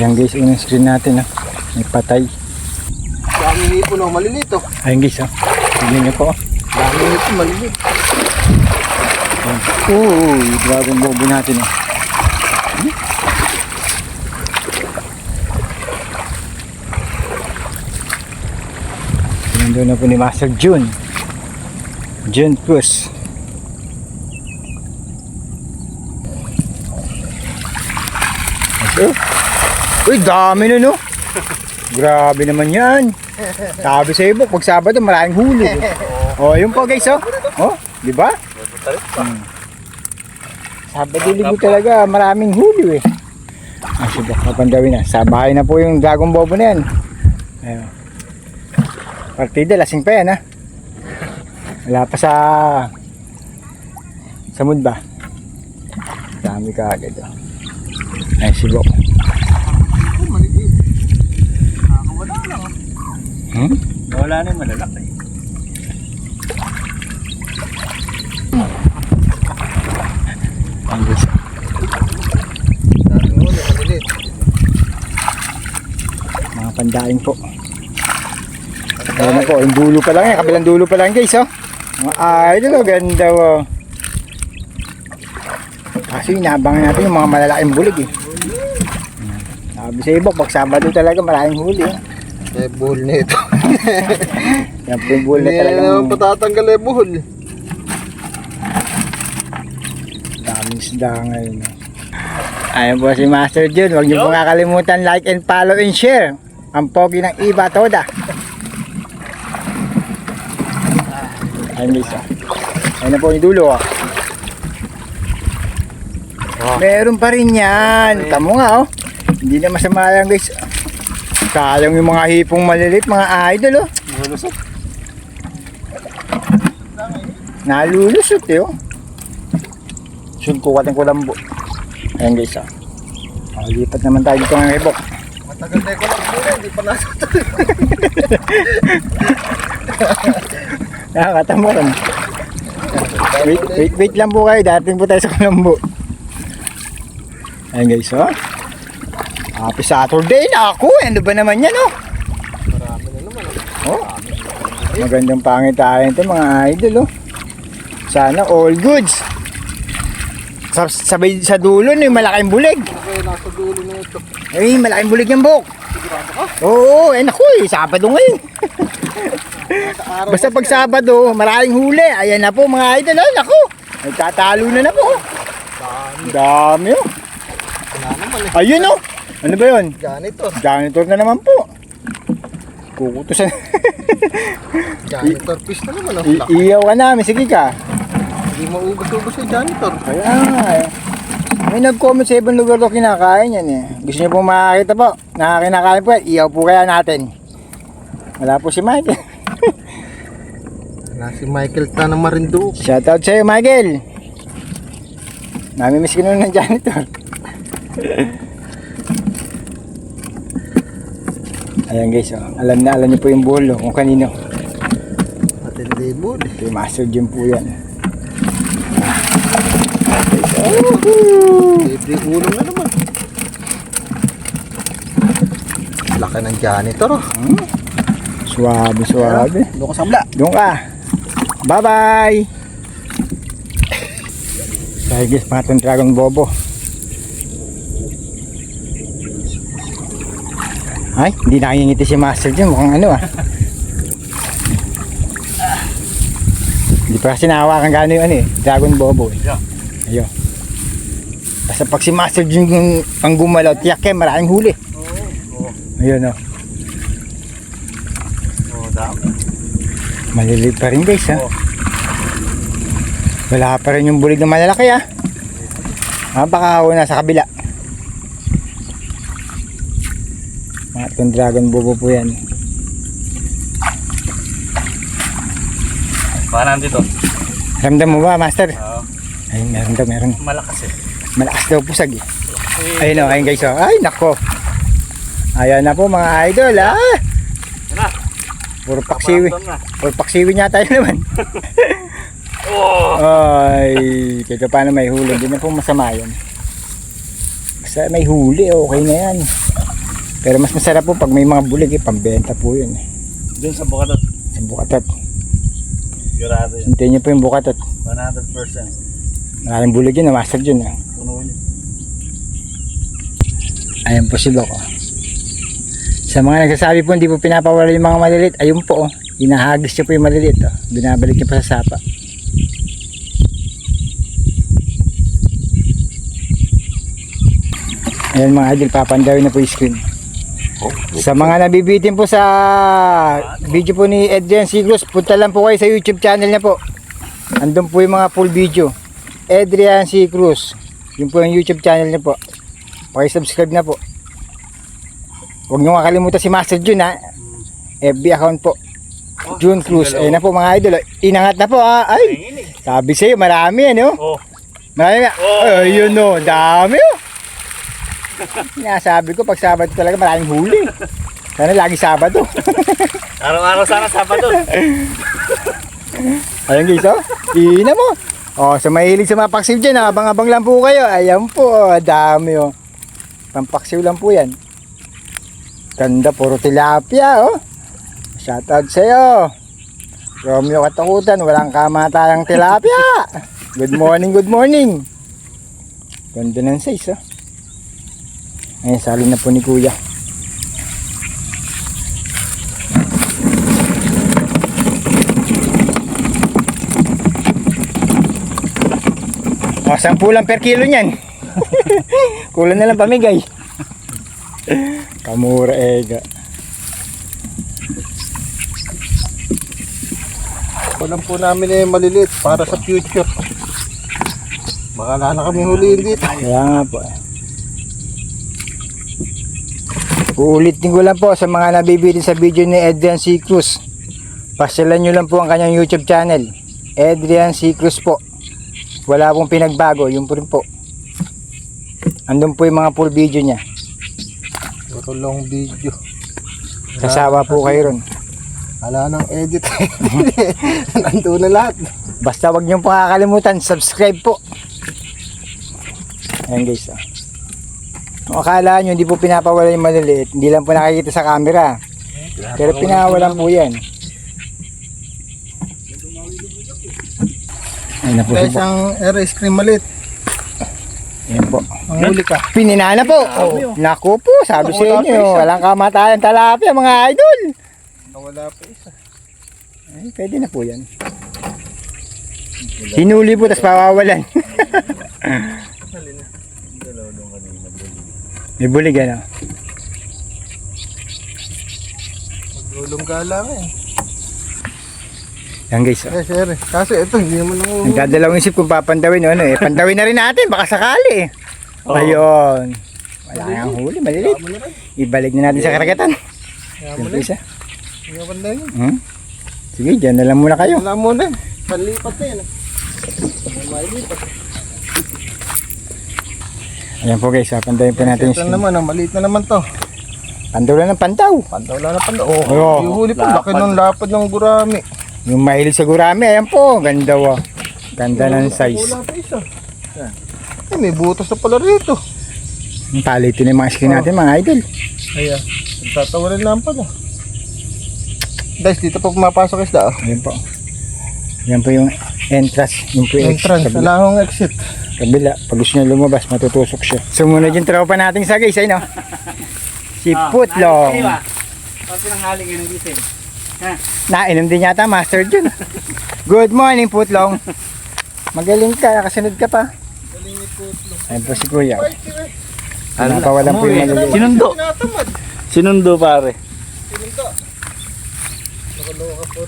Ayan guys, yung screen natin. Oh. May patay. Dami hipon oh, maliliit oh. Ayan guys, oh. Tignan niyo po. oh. Dami hipon maliliit. Uy, dragon bobo natin. Oh. Hmm? Nandun na po ni Master June. June Cruz. Oh. Uy, dami na no. Grabe naman yan. Sabi sa ibo, pag Sabado maraming huli. Oh, yun po guys, oh. Oh, di ba? Hmm. Sabado linggo talaga, maraming huli eh. Ah, sige, kapandawin na. Sa bahay na po yung Dragon Bobo na yan. Ayun. Partida, lasing pa yan ha. Wala pa sa sa mood ba? Dami ka agad oh. Ay, sigo. Oh, maliliit. Nakakawala lang oh. Hmm? Wala na yung malalaki. Ang gusto. Mga pandaing po. Ayan po, yung dulo pa lang yan. Kabilang dulo pa lang guys, oh. Mga idol, oh, ganda, oh. Kasi inabangan natin yung mga malalaking bulig, eh. Sabi sa iba, pag Sabado talaga maraming huli, eh. Eh, buhol na ito. Yan po yung bull na Hindi talagang na patatanggal eh, buhol. daming isda ngayon. oh. Ayan po si Master Jun. Huwag niyo po kakalimutan like and follow and share. Ang pogi ng Iba Toda. Ayun guys. ah. Ayun na po yung dulo. ah. Meron pa rin yan. Tamo nga oh. Hindi na masama yan guys. Sayang yung mga hipong malilit, mga idol oh. Bulusot. Nalulusot eh oh. Sun ko lambo. Ayan guys ah. Oh, lipat naman tayo dito ng ibok. Matagal na ko lang muna, hindi pa nasa Nakakatamoran. Wait, wait, wait lang po kayo. Dating po tayo sa Colombo. Ayan guys, oh. Happy Saturday na ako. Ano ba naman yan, oh? Marami na naman oh. Magandang pangitain ito mga idol, oh. Sana all goods. Sa, sabay sa dulo, no, yung malaking bulig. Kaya nasa dulo na ito? Ay, malaking bulig yung buk. Sigurado ka? Oo, eh naku, eh, Sabado ngayon. Basta pag Sabado, maraming huli. Ayan na po mga idol, oh, naku. Nagtatalo na na po. Dami. Dami, oh. Wala naman eh. Ayun, oh. Ano ba yun? Janitor. Janitor na naman po. Kukutusan. Janitor fish na naman. I- iyaw ka namin, sige ka. Hindi maugas-ugas yung janitor. Kaya nga eh. May nag-comment sa ibang lugar daw kinakain yan eh. Gusto niyo pong makakita po na kinakain po yan, iyaw po kaya natin. Wala po si Michael. Wala si Michael Tan ng Marinduque. Shoutout sa'yo Michael. Namimiss ko nun ng janitor. Ayan guys, oh. alam na alam niyo po yung bolo kung kanino. Matindi bull. Kay Master Jim po yan. Libre ulong na naman. Laki ng janitor oh. Hmm? Suwabe, suwabe. Doon ka sabla. Doon ka. Bye-bye. Dahil guys, mga itong dragon bobo. Ay, hindi nakingiti si Master Jim. Mukhang ano ah. Hindi pa kasi nakawakan gano'n yung ano eh. Dragon bobo eh. Ayun. Basta pag si Master Jim yung ang gumalaw, tiyak eh, maraming huli. Oo. Ayun oh. Oo, dami. Maliliit pa rin guys ha. Oo. Wala pa rin yung bulig na malalaki ha. Ah, baka ako nasa kabila. Mga itong dragon bobo po yan. Baka nandito. Ramdam mo ba master? Oo. Ay meron daw meron. malakas eh. Malakas daw pusag eh. Ayun o, ayun guys oh. Ay nako. Ayan na po mga idol ha. Na. Puro paksiwi. Puro paksiwi niya tayo naman. Oo. Ay, kahit paano may huli. Hindi na po masama yan. Basta may huli, okay na yan. Pero mas masarap po pag may mga bulig eh, pambenta po yun eh. Doon sa Bukatot. Sa bukatot. Sigurado yun. Hintayin niyo po yung bukatot. 100%. Maraming bulig yun, na master yun. Eh. Puno yun. Ayan po si Doc. oh. Sa mga nagsasabi po hindi po pinapawala yung mga maliliit, ayun po. Oh. Hinahagis niya po yung maliliit. Oh. Binabalik niya pa sa sapa. Ayan mga idol, papandawin na po yung screen. Sa mga nabibitin po sa video po ni Adrian Siglos, punta lang po kayo sa YouTube channel niya po. Andun po yung mga full video. Adrian C. Cruz. Yun po yung YouTube channel niya po. Paki-subscribe na po. Huwag niyo makalimutan si Master Jun ha. FB account po. June Cruz. Ayun na po mga idol. Inangat na po ha. Ay, sabi sa'yo marami ano. Oh. Marami nga. Oh. Ayun o, dami oh. Sinasabi ko pag Sabado talaga maraming huli. Sana lagi Sabado. Araw-araw sana Sabado. Ayun guys oh. Ina mo. Oh, sa mahilig sa mga paksiw dyan, abang-abang lang po kayo. Ayan po, oh, dami oh. Pampaksiw lang po yan. Ganda, puro tilapia oh. Shoutout sa'yo. Romeo Katakutan, walang kamatayang tilapia. Good morning, good morning. Ganda ng size oh. Ayun, sali na po ni kuya. O, sampu lang per kilo niyan. Kulang na lang pamigay. Kamura ega. Walang po namin eh maliliit para sa future. Baka na kami huliin dito. Kaya nga po. eh. Uulitin ko lang po sa mga nabibili sa video ni Adrian C. Cruz. Pasyalan nyo lang po ang kanyang YouTube channel. Adrian C. Cruz po. Wala pong pinagbago. Yun po rin po. Andun po yung mga full video niya. Puro long video. Kasawa po kayo ron. Wala nang edit. Nandun na lahat. Basta wag niyo po kakalimutan, subscribe po. Ayan guys. Oh. Akala nyo hindi po pinapawala yung maliliit, hindi lang po nakikita sa camera. Pero pinawalan po yan. Ayan na po Kaya si Bo. isang air ice cream maliit. Ayan po. Ang huli ka. Pininana po. Oh. Naku po, sabi sa inyo, walang kamatayan talapia mga idol. Nawala pa isa. Ay, pwede na po yan. Hinuli po, tapos pawawalan. May bulig ano. Maglulong lang eh. Yan guys. Oh. Eh, sir. Kasi ito, hindi naman ako. Nagdadalawang isip kung papandawin o ano eh. Pandawin na rin natin, baka sakali eh. Oo. Ayun. Wala nang huli, malilit. Ibalik na natin sa karagatan. Siyempre isa. Hmm? Sige, dyan na lang muna kayo. Wala mo na. Panlipat na yun. ah. Ayan po guys, papandawin po natin Ito naman, ah, maliit na naman to. Pandaw lang ng pantaw. Pandaw lang na pandaw. Oh, Oo. yung huli pa, laki ng lapad ng gurami. Yung mahilig sa gurami, ayan po. Ganda wa. Ganda ng size. Yan. Eh, may butas na pala rito. Ang palitin yung mga skin natin mga idol. Ayan. Tatawarin lang pala. Guys, dito pa pumapasok isda. Oh. Ayan po. Ayan po yung entrance. Yung po yung Entrance, wala akong exit. Kabila. Pag gusto nyo lumabas, matutusok siya. Sumunod yung tropa nating sa guys, ayun o. Si Putlong. Pag pinanghali kayo ng gising. Nainom din yata, Master Jun. Good morning, Putlong. Magaling ka, nakasunod ka pa. Ayun po si Kuya. Napawalan po yung maliliit. Sinundo. Sinundo pare. Sinundo. Nakaloka po.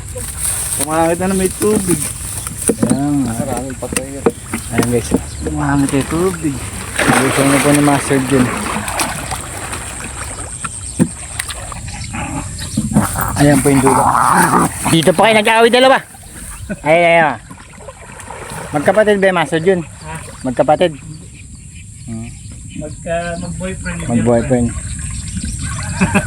Kumangit na na may tubig. Ayan, ah. Maraming patay yan. Ayan guys. Kumangit na tubig. Gusto na po ni Master Jun. Ayan po yung dulo. Dito pa kayo nag-aaway dalawa. Ay, ay, ay. Magkapatid ba yung Master Jun? Magkapatid. Magka mag-boyfriend. Mag-boyfriend.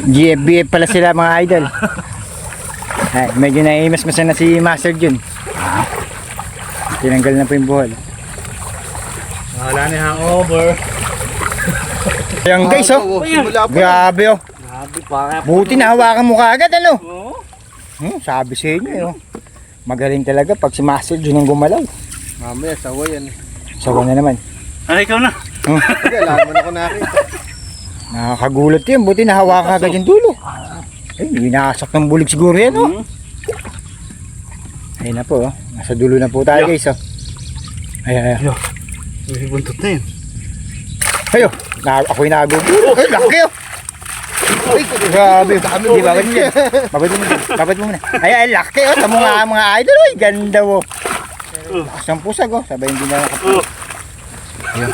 GFBF pala sila mga idol. Ay, medyo naimas-masa na si Master Jun. Tinanggal na po yung buhol. Wala na hangover. Ayan guys oh. Ah, simula pa. Grabe oh. Sabi pa. Buti na hawakan mo kagad ano. Oo. Hmm, sabi sa inyo eh. oh. Magaling talaga pag si Master Jun ang gumalaw. Mamaya, sawa yan. Sawa na naman. Ano ikaw na? Hindi, alam mo na ako nakita. Nakakagulat yun. Buti na hawakan kagad yung dulo. Ay, winasak ng bulig siguro yan oh. Hmm? Ayun na po oh. Nasa dulo na po tayo guys oh. Ay, ay, ay. May buntot na yun. Ayo, na, ako'y nagugulo. Ay, laki oh. Ay, grabe. Di, babad mo yan. Babad mo muna. Babad mo muna. Ay, ay, laki oh. Sa mga, mga idol oh. Ganda oh. Lakas ng pusag oh. Sabay hindi na nakapulo. Ayun.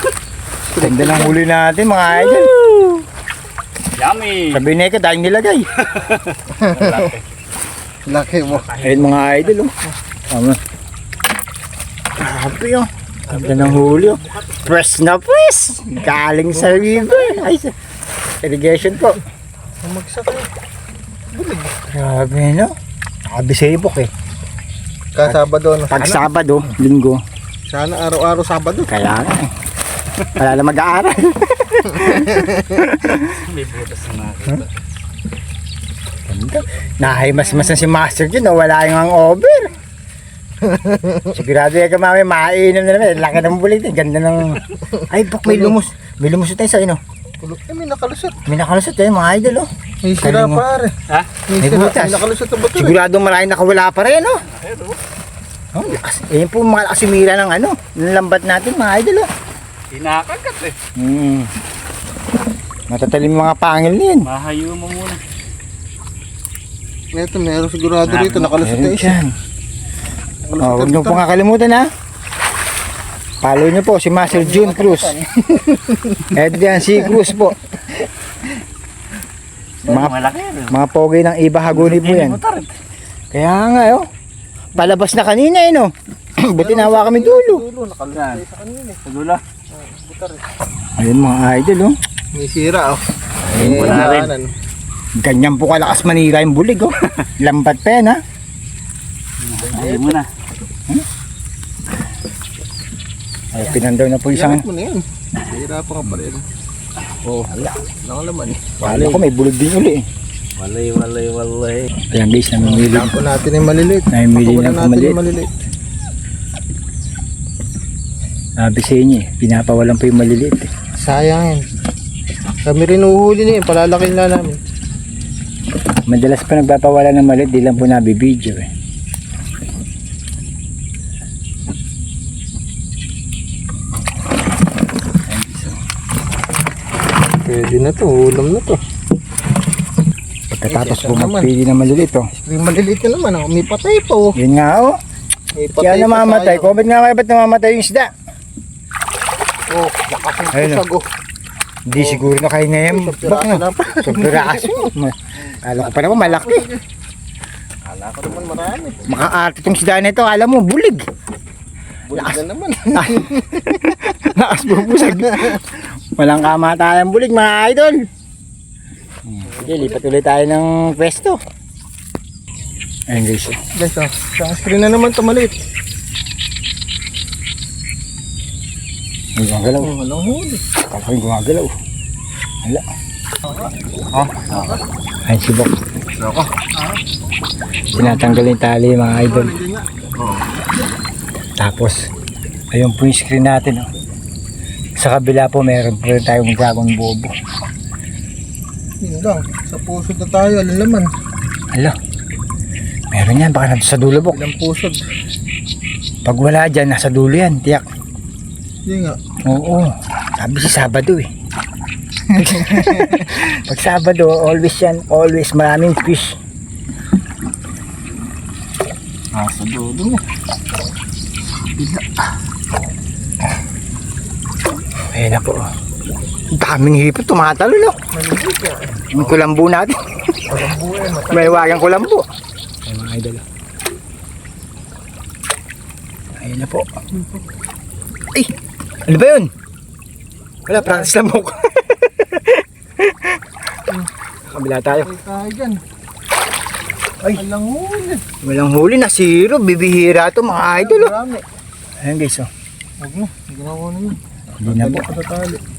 Ganda ng huli natin mga idol. Yummy. Sabi na ka, dahil nilagay. Laki mo. Ayun mga idol oh. Tama. Grabe oh. Ganda ng huli oh. Press na press. Galing sa river. Ay, sa irrigation po. Umagsak eh. Grabe no. Nakabisibok eh. Kasabado, no? Pag Sabado, Linggo, Sana araw-araw Sabado. kaya nga eh. Wala na mag-aaral. May butas na nakita. Ganda. Nahay mas mas na si Master no? wala yung hangover. Sigurado yan ka mami, mainom na naman. Laki ng bulit eh. Ganda ng... Ay, bak, may lumos. May lumos tayo sa ino. Kulot eh, may nakalusot. May nakalusot eh, mga idol oh. May sira mo. pare. Ha? May, May sira. butas. May nakalusot ang bato. eh. Sigurado maraming nakawala pa rin, no? Oh, lakas. Eh, yun po mga kasimira ng ano, ng lambat natin, mga idol, oh. Tinakagat eh. Hmm. Matatalim mga pangil na yun. Mahayo mo muna. Ito, meron sigurado rito. Nakalusot na Meron isa. dyan. Oh, huwag niyo po kakalimutan, ha? Follow niyo po si Master June Cruz. Adrian C. Cruz po. Mga, rin. mga pogi ng iba haguni po yan. Kaya nga, oh. Palabas na kanina, eh, no? Buti nawa kami dulo. Dulo, nakalusot Saan? na isa kanina. eh. Dula. Ayun, mga idol, oh. May sira, oh. Ayun, wala rin. Ganyan po kalakas manira yung bulig, oh. Lambat pa yan, ha? Mahayo mo na. Ay, pinandaw na po isang... Ilangat mo na yan. Hirapan ka pa rin. Oh, hala. Wala ka laman eh. Kala ko may bulog din uli, eh. Walay, walay, walay. Ayan guys, namimili. Lampo natin yung maliliit. Namimili kumaliit. yung maliliit. Sabi sa inyo, eh, pinapawalan pa yung maliliit, eh. Sayang yan. Kami rin uhuli na yun. Palalaking na namin. Madalas pa nagpapawalan ng maliit, di lang po nabibidyo, eh. Pwede na to. Ulam na to. Pagkatapos po naman. magpili ng maliliit, oh. Yung maliliit na naman. Oh. May patay pa oh. Yun nga, oh. May Kaya pa namamatay. tayo. Comment nga kayo, ba't namamatay yung isda? Oh, lakas ng Ayun, pusag oh. Hindi siguro na kayo ngayon. Bak, piraso. Ma- Kala ko pa naman malaki. Kala ko naman marami. Makaarte itong isda na ito. Alam mo, bulig. Bulig na naman. Lakas bubusag. Walang kamatayang bulig mga idol. Sige, lipat ulit tayo ng pwesto. Ayun guys. oh. Guys oh. Sa screen na naman to maliit. May gumagalaw. Oh, walang huli. Kala ko yung gumagalaw. Wala. Oh. Ayun si Bok. Ako. Tinatanggal yung tali mga idol. Tapos, ayun po yung screen natin. Oh. Sa kabila po, meron po tayong dragon bobo. Yun lang. Sa pusod na tayo. Alin laman. Alo. Meron yan, baka nandun sa dulo bok. Ilang pusod. Pag wala dyan, nasa dulo yan, tiyak. Yun nga. Oo. Sabi si Sabado eh. Pag Sabado, always yan, always maraming fish. Nasa dulo mo. Ayun na po. Ang daming hipot, tumatalo no. Yung kulambo natin. May wagang kulambo. Ayun mga idol. Ayun na po. Ay! Ano ba yun? Wala, practice lang mo. Kabila tayo. Ay. Walang huli. Walang huli na zero. Bibihira to mga idol. Oh. Ayun guys, oh. Huwag mo. Ginawa na yun. Hindi na po. Patatali.